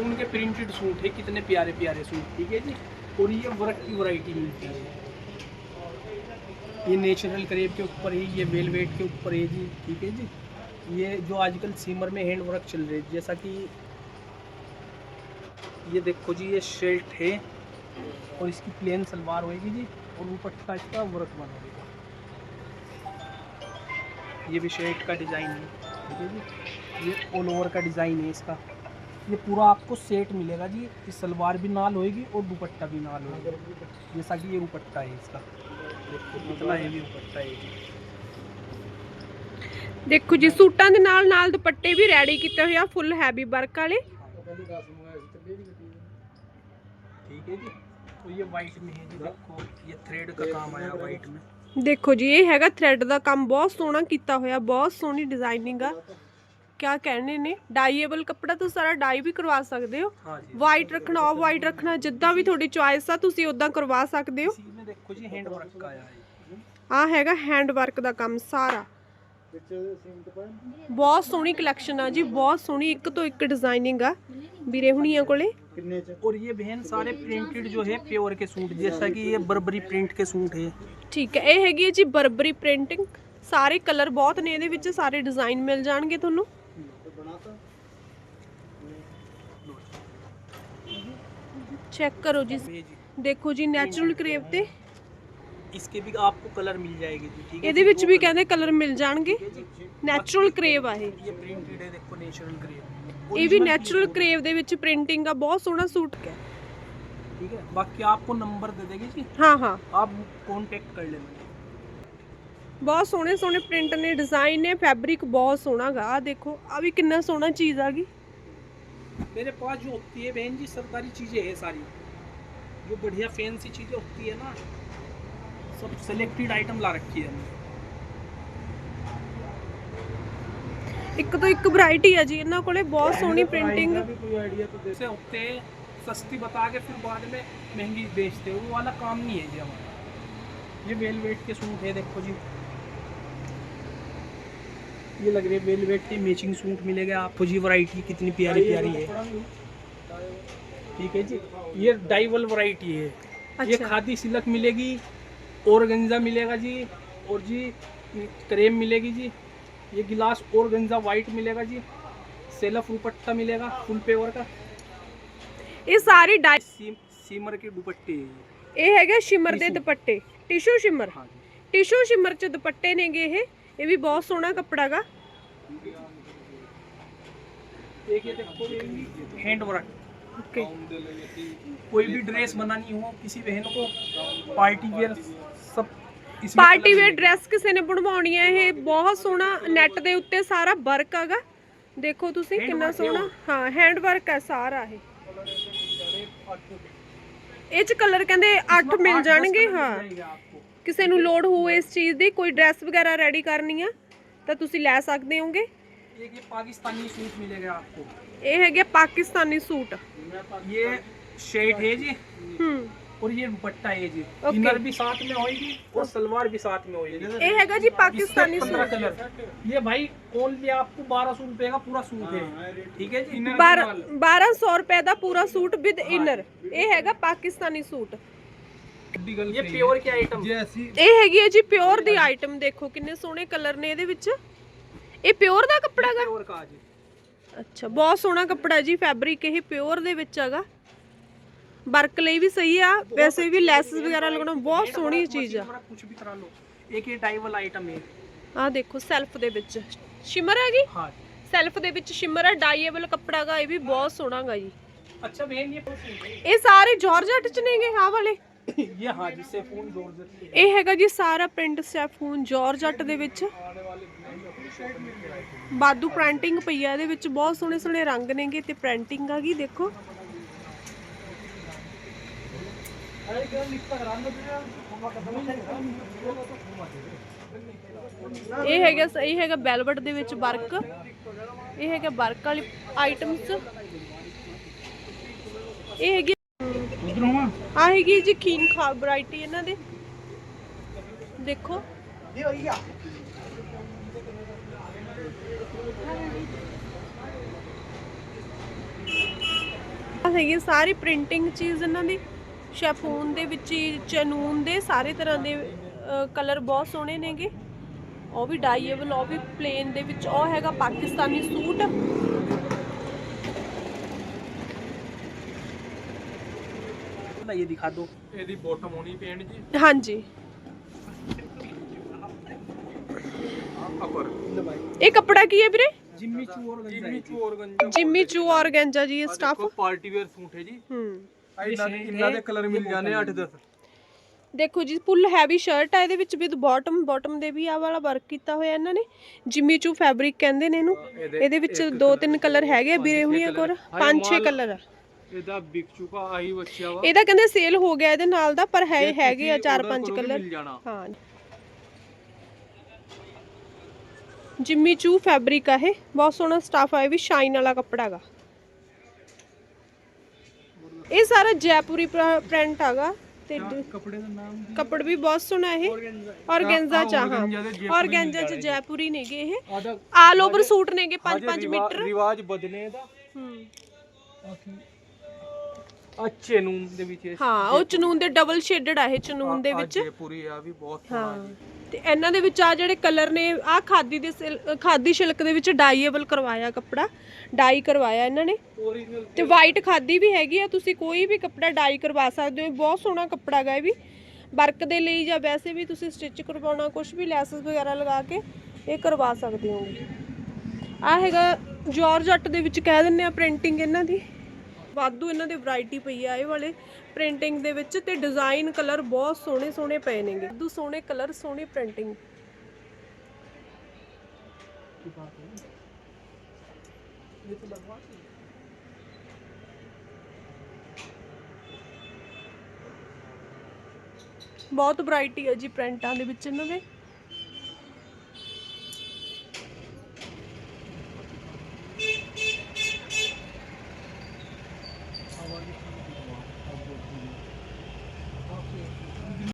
Chiffon के printed suit है, कितने प्यारे प्यारे सूट, ठीक है जी? और ये वर्क की वैरायटी मिलती है। ये नेचुरल करेब के ऊपर है, ये वेलवेट के ऊपर है जी, ठीक है जी? ये जो आजकल सीमर में हैंड वर्क चल रहे हैं, जैसा कि ये देखो जी, ये शर्ट है, और इसकी प्लेन सलवार होएगी जी, और दुपट्टा इसका वर्क बना होगा ये भी शर्ट का डिज़ाइन है, ठीक है जी? ये ऑल ओवर का डिज़ाइन है इसका। ये पूरा आपको सेट मिलेगा जी ये सलवार भी नाल होएगी और दुपट्टा भी नाल होएगा जैसा कि ये दुपट्टा है इसका देखो कितना हेवी दुपट्टा है जी ਦੇਖੋ ਜੀ ਸੂਟਾਂ ਦੇ ਨਾਲ ਨਾਲ ਦੁਪੱਟੇ ਵੀ ਰੈਡੀ ਕੀਤੇ ਹੋਏ ਆ ਫੁੱਲ ਹੈਵੀ ਵਰਕ ਵਾਲੇ ठीक है जी तो ये वाइट में है जी देखो ये थ्रेड का काम आया वाइट में ਦੇਖੋ ਜੀ ਇਹ ਹੈਗਾ ਥ੍ਰੈਡ ਦਾ ਕੰਮ ਬਹੁਤ ਸੋਹਣਾ ਕੀਤਾ ਹੋਇਆ ਬਹੁਤ ਸੋਹਣੀ ਡਿਜ਼ਾਈਨਿੰਗ ਆ ਕਿਆ ਕਹਿਣੇ ਨੇ ਡਾਈਏਬਲ ਕੱਪੜਾ ਤੁਸੀਂ ਸਾਰਾ ਡਾਈ ਵੀ ਕਰਵਾ ਸਕਦੇ ਹੋ हाँ जी ਵਾਈਟ ਰੱਖਣਾ ਆਫ ਵਾਈਟ ਰੱਖਣਾ ਜਿੱਦਾਂ ਵੀ ਤੁਹਾਡੀ ਚੁਆਇਸ ਆ ਤੁਸੀਂ ਉਦਾਂ ਕਰਵਾ ਸਕਦੇ ਹੋ इसी में देखो जी हैंड वर्क का आया है ਆ ਹੈਗਾ ਹੈਂਡ ਵਰਕ ਦਾ ਕੰਮ ਸਾਰਾ ਬਹੁਤ ਸੋਹਣੀ ਕਲੈਕਸ਼ਨ ਆ ਜੀ ਬਹੁਤ ਸੋਹਣੀ ਇੱਕ ਤੋਂ ਇੱਕ ਡਿਜ਼ਾਈਨਿੰਗ ਆ ਵੀਰੇ ਹੁਣੀਆਂ ਕੋਲੇ और ये बहन सारे प्रिंटेड जो है प्योर के सूट जैसा कि ये बर्बरी प्रिंट के सूट है ਠੀਕ ਹੈ ਇਹ ਹੈਗੀ ਹੈ ਜੀ ਬਰਬਰੀ ਪ੍ਰਿੰਟਿੰਗ ਸਾਰੇ ਕਲਰ ਬਹੁਤ ਨੇ ਇਹਦੇ ਵਿੱਚ ਸਾਰੇ ਡਿਜ਼ਾਈਨ ਮਿਲ ਜਾਣਗੇ ਤੁਹਾਨੂੰ ਚੈੱਕ ਕਰੋ ਜੀ ये जी ਦੇਖੋ ਜੀ ਨੈਚੁਰਲ ਕਰੇਵ ਤੇ इसके भी आपको कलर मिल जाएगी जी ठीक है ਇਹਦੇ ਵਿੱਚ ਵੀ ਕਹਿੰਦੇ ਕਲਰ ਮਿਲ ਜਾਣਗੇ ठीक है जी ਨੈਚੁਰਲ ਕਰੇਵ ਆ ਇਹ ये प्रिंटेड है देखो नेचुरल करेब ਇਹ ਵੀ ਨੈਚੁਰਲ ਕਰੇਵ ਦੇ ਵਿੱਚ ਪ੍ਰਿੰਟਿੰਗ ਆ ਬਹੁਤ ਸੋਹਣਾ ਸੂਟ ਹੈ ठीक है बाकी आपको नंबर दे देगी जी ਹਾਂ ਹਾਂ आप कांटेक्ट कर लेना ਬਹੁਤ ਸੋਹਣੇ ਸੋਹਣੇ ਪ੍ਰਿੰਟ ਨੇ ਡਿਜ਼ਾਈਨ ਨੇ ਫੈਬਰਿਕ ਬਹੁਤ ਸੋਹਣਾ ਗਾ ਆ ਦੇਖੋ ਆ ਵੀ ਕਿੰਨਾ ਸੋਹਣਾ ਚੀਜ਼ ਆ ਗਈ मेरे पास जो होती है बहन जी सरकारी चीज़ें है सारी जो बढ़िया फैंसी चीज़ें होती है ना सब सिलेक्टेड आइटम ला रखी है हमने ਇੱਕ ਤੋਂ ਇੱਕ ਵੈਰਾਈਟੀ ਆ ਜੀ ਇਹਨਾਂ ਕੋਲੇ ਬਹੁਤ ਸੋਹਣੀ ਪ੍ਰਿੰਟਿੰਗ कोई आइडिया तो जैसे होते हैं सस्ती बता के फिर बाद में महंगी बेचते हैं वो वाला काम नहीं है जी हमारा ये वेलवेट के सूट है देखो जी ये लग रही है वेलवेट के मैचिंग सूट मिलेगा आपको। जी वैरायटी कितनी प्यारी प्यारी है। ठीक है जी। ये डाइवल वैरायटी है। अच्छा। ये खादी सिलक मिलेगी और गंजा मिलेगा जी और जी क्रेम मिलेगी जी। ये गिलास और गंजा वाइट मिलेगा जी। सेलफ दुपट्टा मिलेगा फुल पेवर का। ये सारी डाइट सीम, सीमर की दुपट्टे ये। है शिमर दे दुपट्टे। Tissue shimmer? हाँ टिशू शिमर च दुपट्टे ने गे ਇਹ ਇਹ ਵੀ ਬਹੁਤ ਸੋਹਣਾ ਕੱਪੜਾ ਗਾ एक ये देखो हैंड वर्क ਓਕੇ कोई भी ड्रेस बनानी हो किसी बहन को पार्टी वेयर सब इसमें ਪਾਰਟੀ colour ਵੇਅਰ मिलेगा। ਡਰੈਸ ਕਿਸੇ ਨੇ ਬਣਵਾਉਣੀ ਹੈ ਇਹ ਬਹੁਤ ਸੋਹਣਾ ਨੈਟ ਦੇ ਉੱਤੇ ਸਾਰਾ ਵਰਕ ਹੈਗਾ ਦੇਖੋ ਤੁਸੀਂ Hand ਕਿੰਨਾ work ਹੈ ਸੋਹਣਾ ਉਹ। ਹਾਂ ਹੈਂਡ ਵਰਕ ਹੈ ਸਾਰਾ ਇਹ ਇਹ ਚ ਕਲਰ ਕਹਿੰਦੇ 8 इसमें ਮਿਲ आठ, दस ਜਾਣਗੇ colour मिल ਹਾਂ जाएगा आपको। ਕਿਸੇ ਨੂੰ ਲੋੜ ਹੋਵੇ ਇਸ ਚੀਜ਼ ਦੀ ਕੋਈ ਡਰੈਸ ਵਗੈਰਾ ਰੈਡੀ ਕਰਨੀ ਆ ਤਾਂ ਤੁਸੀਂ ਲੈ ਸਕਦੇ ਹੋਗੇ। ये पाकिस्तानी सूट मिलेगा आपको ये है जी और ये दुपट्टा है जी इनर भी साथ में और सलवार भी साथ में होएगी पाकिस्तानी सूट। कलर ये भाई ओनली आपको बारह सौ रुपए का पूरा सूट है ठीक है जी 1200 रुपए का पूरा सूट विद इनर ये ਹੈਗਾ पाकिस्तानी सूट ये प्योर के आइटम ਇਹ ਹੈਗੀ ਹੈ ਜੀ ਪਿਓਰ ਦੀ ਆਈਟਮ ਦੇਖੋ ਕਿੰਨੇ ਸੋਹਣੇ ਕਲਰ ਨੇ ਇਹਦੇ ਵਿੱਚ ਇਹ ਪਿਓਰ ਦਾ ਕੱਪੜਾ ਗਾ प्योर का जी ਅੱਛਾ ਬਹੁਤ ਸੋਹਣਾ ਕੱਪੜਾ ਜੀ ਫੈਬਰਿਕ ਇਹ ਪਿਓਰ ਦੇ ਵਿੱਚ ਹੈਗਾ ਵਰਕ ਲਈ ਵੀ ਸਹੀ ਆ ਵੈਸੇ ਵੀ ਲੈਸਸ ਵਗੈਰਾ ਲਗਾਉਣਾ ਬਹੁਤ ਸੋਹਣੀ ਚੀਜ਼ ਆ कुछ भी करा लो एक ये डाइवल आइटम है ਆ ਦੇਖੋ ਸੈਲਫ ਦੇ ਵਿੱਚ ਸ਼ਿਮਰ ਹੈਗੀ हाँ ਸੈਲਫ ਦੇ ਵਿੱਚ ਸ਼ਿਮਰ ਹੈ ਡਾਈਏਬਲ ਕੱਪੜਾ ਗਾ ਇਹ ਵੀ ਬਹੁਤ ਸੋਹਣਾ ਗਾ ਜੀ अच्छा बहन ये ਇਹ ਸਾਰੇ ਜਾਰਜਟ ਚ ਨੇਗੇ ਆਹ ਵਾਲੇ ये हाँ जी सेफून जॉर्जेट के ਇਹ ਹੈਗਾ ਜੀ ਸਾਰਾ ਪ੍ਰਿੰਟ ਸੈਫੂਨ ਜਾਰਜਟ ਦੇ ਵਿੱਚ ਬਾਦੂ ਪ੍ਰਿੰਟਿੰਗ ਪਈ ਆ ਇਹਦੇ ਵਿੱਚ ਬਹੁਤ ਸੋਹਣੇ ਸੋਹਣੇ ਰੰਗ ਨੇਗੇ ਤੇ ਪ੍ਰਿੰਟਿੰਗ ਆ ਗਈ ਦੇਖੋ ਇਹ ਹੈਗਾ ਇਹ ਹੈਗਾ ਵੈਲਵਟ ਦੇ ਵਿੱਚ ਵਰਕ ਇਹ ਹੈਗਾ ਵਰਕ ਵਾਲੀ ਆਈਟਮਸ ਇਹ ਹੈਗੀ ਕਿਧਰੋਂ ਸਾਰੀ ਪ੍ਰਿੰਟਿੰਗ ਚੀਜ਼ ਇਹਨਾਂ ਦੀ। ਸ਼ੈਫੂਨ ਦੇ ਵਿੱਚ ਹੀ ਚਨੂਨ ਦੇ ਸਾਰੇ ਤਰ੍ਹਾਂ ਦੇ ਕਲਰ ਬਹੁਤ ਸੋਹਣੇ ਨੇਗੇ। ਉਹ ਵੀ ਡਾਈਏਬਲ ਉਹ ਵੀ ਪਲੇਨ ਦੇ ਵਿੱਚ। ਉਹ ਹੈਗਾ ਪਾਕਿਸਤਾਨੀ ਸੂਟ। ना ये दिखा दो ਇਹਦੀ ਬੋਟਮ ਹੋਣੀ ਪੇਂਟ ਜੀ ਹਾਂਜੀ ਅਪਰ ले भाई ਇਹ ਕੱਪੜਾ ਕੀ ਹੈ ਵੀਰੇ जिम्मी चू और गंजा ਜਿੰਮੀ है। ਚੂ ਔਰਗੰਜਾ ਜਿੰਮੀ ਚੂ ਔਰਗੈਂਜਾ ਜੀ ਇਹ ਸਟਾਫ ਦੇਖੋ ਪਾਰਟੀ ਵੇਅਰ ਸੂਟ ਹੈ ਜੀ ਹੂੰ ਆਹ ਇਹਨਾਂ ਦੇ ਇਹਨਾਂ ਦੇ ਕਲਰ ਮਿਲ ਜਾਣੇ 8 10 ਦੇਖੋ ਜੀ ਫੁੱਲ ਹੈਵੀ ਸ਼ਰਟ ਆ ਇਹਦੇ ਵਿੱਚ ਵਿਦ ਬਾਟਮ ਬਾਟਮ ਦੇ ਵੀ ਆਹ ਵਾਲਾ ਵਰਕ ਕੀਤਾ ਹੋਇਆ ਇਹਨਾਂ ਨੇ ਜਿਮੀ ਚੂ ਫੈਬਰਿਕ ਕਹਿੰਦੇ ਨੇ ਇਹਨੂੰ ਇਹਦੇ ਵਿੱਚ ਦੋ ਤਿੰਨ ਕਲਰ ਹੈਗੇ ਆ ਵੀਰੇ ਹੁਣੀ ਕੋਲ ਪੰਜ ਛੇ ਕਲਰ ਆ ਇਹਦਾ ਵਿਕ ਚੁੱਕਾ ਆਹੀ ਬੱਚਾ ਵਾ। ਇਹਦਾ ਕਹਿੰਦੇ ਸੇਲ ਹੋ ਗਿਆ ਇਹਦੇ ਨਾਲ ਦਾ ਪਰ ਹੈ ਹੈਗੇ ਆ ਚਾਰ ਪੰਜ ਕਲਰ। ਹਾਂ। ਜਿੰਮੀ ਚੂ ਫੈਬਰਿਕ ਆ ਇਹ। ਬਹੁਤ ਸੋਹਣਾ ਸਟਾਫ ਆ ਵੀ ਸ਼ਾਈਨ ਵਾਲਾ ਕੱਪੜਾ ਹੈਗਾ। ਇਹ ਸਾਰਾ ਜੈਪੁਰੀ ਪ੍ਰਿੰਟ ਹੈਗਾ ਤੇ ਕੱਪੜੇ ਦਾ ਨਾਮ ਕੱਪੜ ਵੀ ਬਹੁਤ ਸੋਹਣਾ ਇਹ। ਔਰਗੈਂਜ਼ਾ ਚ ਆ, ਹਾਂ। ਔਰਗੈਂਜ਼ਾ ਜੈਪੁਰੀ ਔਰਗੈਂਜ਼ਾ ਚ ਜੈਪੁਰੀ ਨੇਗੇ ਇਹ। ਆਲ ਓਵਰ ਸੂਟ ਨੇਗੇ 5-5 ਮੀਟਰ। ਰਿਵਾਜ ਬਦਲੇ ਇਹਦਾ ਹੂੰ। ਅੱਛੇ ਨੂਨ ਦੇ ਵਿੱਚ ਇਹ ਹਾਂ ਉਹ ਚਨੂਨ ਦੇ ਡਬਲ ਸ਼ੇਡਡ ਆ ਇਹ ਚਨੂਨ ਦੇ ਵਿੱਚ। ਪੂਰੀ ਆ ਵੀ ਬਹੁਤ ਹਾਂ ਸੋਹਣਾ ਜੀ। ਤੇ ਇਹਨਾਂ ਦੇ ਵਿੱਚ ਆ ਜਿਹੜੇ ਕਲਰ ਨੇ ਆ ਖਾਦੀ ਦੇ ਸਿਲ- ਖਾਦੀ ਸ਼ਿਲਕ ਦੇ ਵਿੱਚ ਡਾਈਏਬਲ ਕਰਵਾਇਆ ਕੱਪੜਾ ਡਾਈ ਕਰਵਾਇਆ ਇਹਨਾਂ ਨੇ। ਓਰੀਜਨਲ ਤੇ ਵਾਈਟ ਖਾਦੀ ਵੀ ਹੈਗੀ ਆ ਤੁਸੀਂ ਕੋਈ ਵੀ ਕੱਪੜਾ ਡਾਈ ਕਰਵਾ ਸਕਦੇ ਹੋ ਬਹੁਤ ਸੋਹਣਾ ਕੱਪੜਾ ਗਾ ਇਹ ਵੀ। ਵਰਕ ਦੇ ਲਈ ਜਾਂ ਵੈਸੇ ਵੀ ਤੁਸੀਂ ਸਟਿਚ ਕਰਵਾਉਣਾ ਕੁਝ ਵੀ ਲੈਸਸ ਵਗੈਰਾ ਲਗਾ ਕੇ ਇਹ ਕਰਵਾ ਸਕਦੇ ਹੋ ਆ ਹੈਗਾ ਜਾਰਜਟ ਦੇ ਵਿੱਚ ਕਹਿ ਦਿੰਨੇ ਆ ਪ੍ਰਿੰਟਿੰਗ ਇਹਨਾਂ ਦੀ। ਵਾਧੂ ਇਹਨਾਂ ਦੇ ਵੈਰਾਈਟੀ ਪਈ ਆ, ਇਹ ਵਾਲੇ ਪ੍ਰਿੰਟਿੰਗ ਦੇ ਵਿੱਚ ਤੇ ਡਿਜ਼ਾਈਨ ਕਲਰ ਬਹੁਤ ਸੋਹਣੇ ਸੋਹਣੇ ਪਏ ਨੇਗੇ। ਦੂ ਸੋਹਣੇ ਕਲਰ ਸੋਹਣੀ ਪ੍ਰਿੰਟਿੰਗ ਬਹੁਤ ਵੈਰਾਈਟੀ ਹੈ ਜੀ ਪ੍ਰਿੰਟਾਂ ਦੇ ਵਿੱਚ ਇਹਨਾਂ ਦੇ।